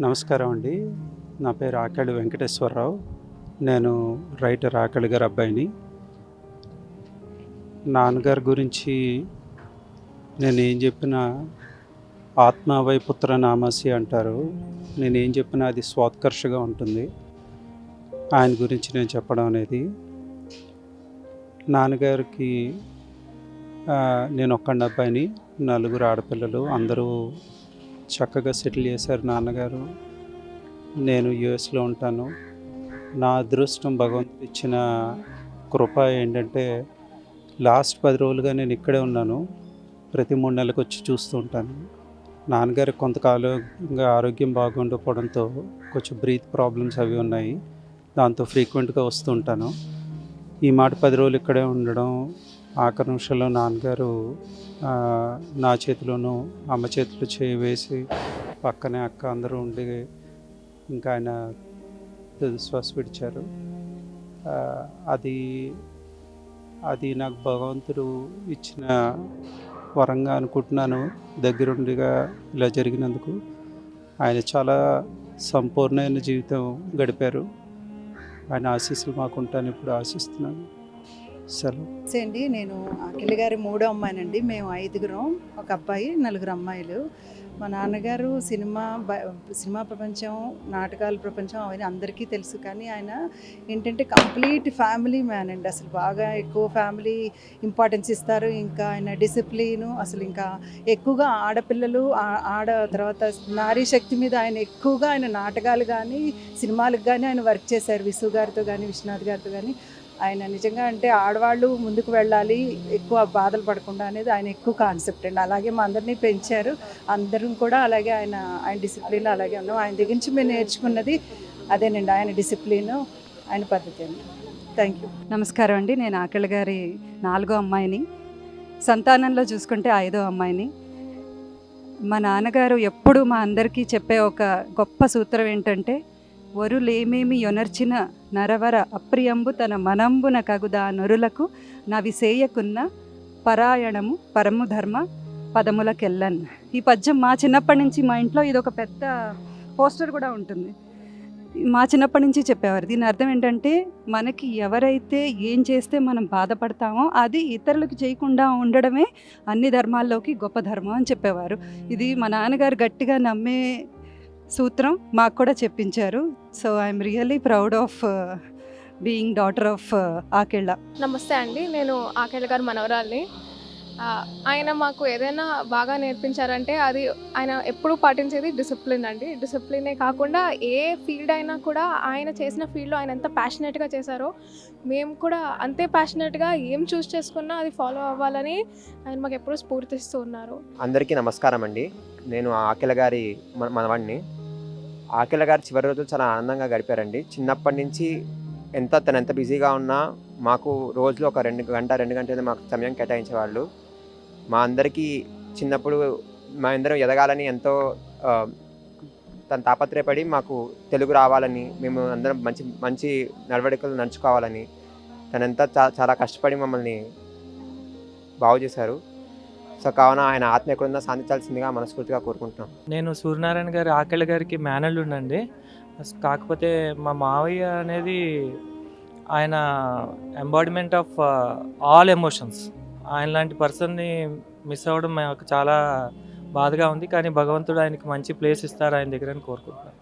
నమస్కారం అండి. నా పేరు ఆకళి వెంకటేశ్వరరావు. నేను రైటర్ ఆకళి గారు అబ్బాయిని. నాన్నగారి గురించి నేను ఏం చెప్పినా ఆత్మవైపుత్ర పుత్ర అంటారు. నేను ఏం చెప్పినా అది స్వాత్కర్షగా ఉంటుంది. ఆయన గురించి నేను చెప్పడం అనేది. నాన్నగారికి నేను ఒక్కండి అబ్బాయిని. నలుగురు ఆడపిల్లలు అందరూ చక్కగా సెటిల్ చేశారు నాన్నగారు. నేను యుఎస్లో ఉంటాను. నా అదృష్టం భగవంతుడు ఇచ్చిన కృప ఏంటంటే లాస్ట్ పది రోజులుగా నేను ఇక్కడే ఉన్నాను. ప్రతి మూడు నెలలకు వచ్చి చూస్తూ ఉంటాను. నాన్నగారు కొంతకాలంగా ఆరోగ్యం బాగుండకపోవడంతో కొంచెం బ్రీత్ ప్రాబ్లమ్స్ అవి ఉన్నాయి. దాంతో ఫ్రీక్వెంట్గా వస్తూ ఉంటాను. ఈ మాట పది రోజులు ఇక్కడే ఉండడం ఆఖరి నిమిషంలో నాన్నగారు నా చేతిలోనూ అమ్మ చేతిలో చేయి వేసి పక్కనే అక్క అందరూ ఉండి ఇంకా ఆయన శ్వాస విడిచారు. అది అది నాకు భగవంతుడు ఇచ్చిన వరంగా అనుకుంటున్నాను. దగ్గరుండిగా ఇలా జరిగినందుకు ఆయన చాలా సంపూర్ణమైన జీవితం గడిపారు. ఆయన ఆశీస్సులు మాకుంటాను ఇప్పుడు ఆశిస్తున్నాను. సెలవు. నమస్తే అండి. నేను అఖిల్ గారి మూడో అమ్మాయినండి. మేము ఐదుగురం ఒక అబ్బాయి నలుగురు అమ్మాయిలు. మా నాన్నగారు సినిమా సినిమా ప్రపంచం నాటకాల ప్రపంచం అవన్నీ అందరికీ తెలుసు. కానీ ఆయన ఏంటంటే కంప్లీట్ ఫ్యామిలీ మ్యాన్ అండి. అసలు బాగా ఎక్కువ ఫ్యామిలీ ఇంపార్టెన్స్ ఇస్తారు. ఇంకా ఆయన డిసిప్లిన్ అసలు ఇంకా ఎక్కువగా ఆడపిల్లలు ఆడ తర్వాత నారీ శక్తి మీద ఆయన ఎక్కువగా ఆయన నాటకాలు కానీ సినిమాలకు కానీ ఆయన వర్క్ చేశారు. విసు గారితో కానీ విశ్వనాథ్ గారితో కానీ. ఆయన నిజంగా అంటే ఆడవాళ్ళు ముందుకు వెళ్ళాలి ఎక్కువ బాధలు పడకుండా అనేది ఆయన ఎక్కువ కాన్సెప్ట్ అండి. అలాగే మా అందరినీ పెంచారు. అందరం కూడా అలాగే ఆయన ఆయన డిసిప్లిన్ అలాగే ఉన్నాం. ఆయన దగ్గర నుంచి మేము నేర్చుకున్నది అదేనండి. ఆయన డిసిప్లిన్ ఆయన పద్ధతి అండి. థ్యాంక్ యూ నమస్కారం అండి. నేను ఆకళ గారి నాలుగో అమ్మాయిని. సంతానంలో చూసుకుంటే ఐదో అమ్మాయిని. మా నాన్నగారు ఎప్పుడు మా అందరికీ చెప్పే ఒక గొప్ప సూత్రం ఏంటంటే వరులేమేమి యొనర్చిన నరవర అప్రియంబు తన మనంబున కగుదా నరులకు నవిసేయకున్న పరాయణము పరము ధర్మ పదములకెళ్ళన్ ఈ పద్యం మా చిన్నప్పటి నుంచి మా ఇంట్లో ఇది ఒక పెద్ద పోస్టర్ కూడా ఉంటుంది. మా చిన్నప్పటి నుంచి చెప్పేవారు. దీని అర్థం ఏంటంటే మనకి ఎవరైతే ఏం చేస్తే మనం బాధపడతామో అది ఇతరులకు చేయకుండా ఉండడమే అన్ని ధర్మాల్లోకి గొప్ప ధర్మం అని చెప్పేవారు. ఇది మా నాన్నగారు గట్టిగా నమ్మే సూత్రం మాకు కూడా చెప్పించారు. So I'm really proud of being daughter of Akella. నమస్తే అండి. నేను ఆకేళ్ళ గారి మనవరాల్ని. ఆయన మాకు ఏదైనా బాగా నేర్పించారంటే అది ఆయన ఎప్పుడూ పాటించేది డిసిప్లిన్ అండి. డిసిప్లినే కాకుండా ఏ ఫీల్డ్ అయినా కూడా ఆయన చేసిన ఫీల్డ్లో ఆయన ఎంత ప్యాషనెట్గా చేశారో మేము కూడా అంతే ప్యాషనెట్గా ఏం చూస్ చేసుకున్నా అది ఫాలో అవ్వాలని ఆయన మాకు ఎప్పుడూ స్ఫూర్తిస్తూ ఉన్నారు. అందరికీ నమస్కారం అండి. నేను ఆకిల గారి మన మనవాడిని ఆకిల గారు చివరి రోజులు చాలా ఆనందంగా గడిపారండి. చిన్నప్పటి నుంచి ఎంత తను ఎంత బిజీగా ఉన్నా మాకు రోజులో ఒక రెండు గంట రెండు గంటలు మాకు సమయం కేటాయించేవాళ్ళు. మా అందరికీ చిన్నప్పుడు మా అందరం ఎదగాలని ఎంతో తను తాపత్రయపడి మాకు తెలుగు రావాలని మేము అందరం మంచి మంచి నడవడికలు నడుచుకోవాలని తనంతా చాలా కష్టపడి మమ్మల్ని బాగు చేశారు. సో కావున ఆయన ఆత్మ ఎక్కడున్నా సాధించాల్సిందిగా మనస్ఫూర్తిగా కోరుకుంటున్నాం. నేను సూర్యనారాయణ గారి ఆకలి గారికి మేనల్డ్ ఉండండి కాకపోతే మా మావయ్య అనేది ఆయన ఎంబాడిమెంట్ ఆఫ్ ఆల్ ఎమోషన్స్ ఆయన లాంటి పర్సన్ని మిస్ అవ్వడం మాకు చాలా బాధగా ఉంది. కానీ భగవంతుడు ఆయనకి మంచి ప్లేస్ ఇస్తారు ఆయన దగ్గర అని కోరుకుంటున్నాను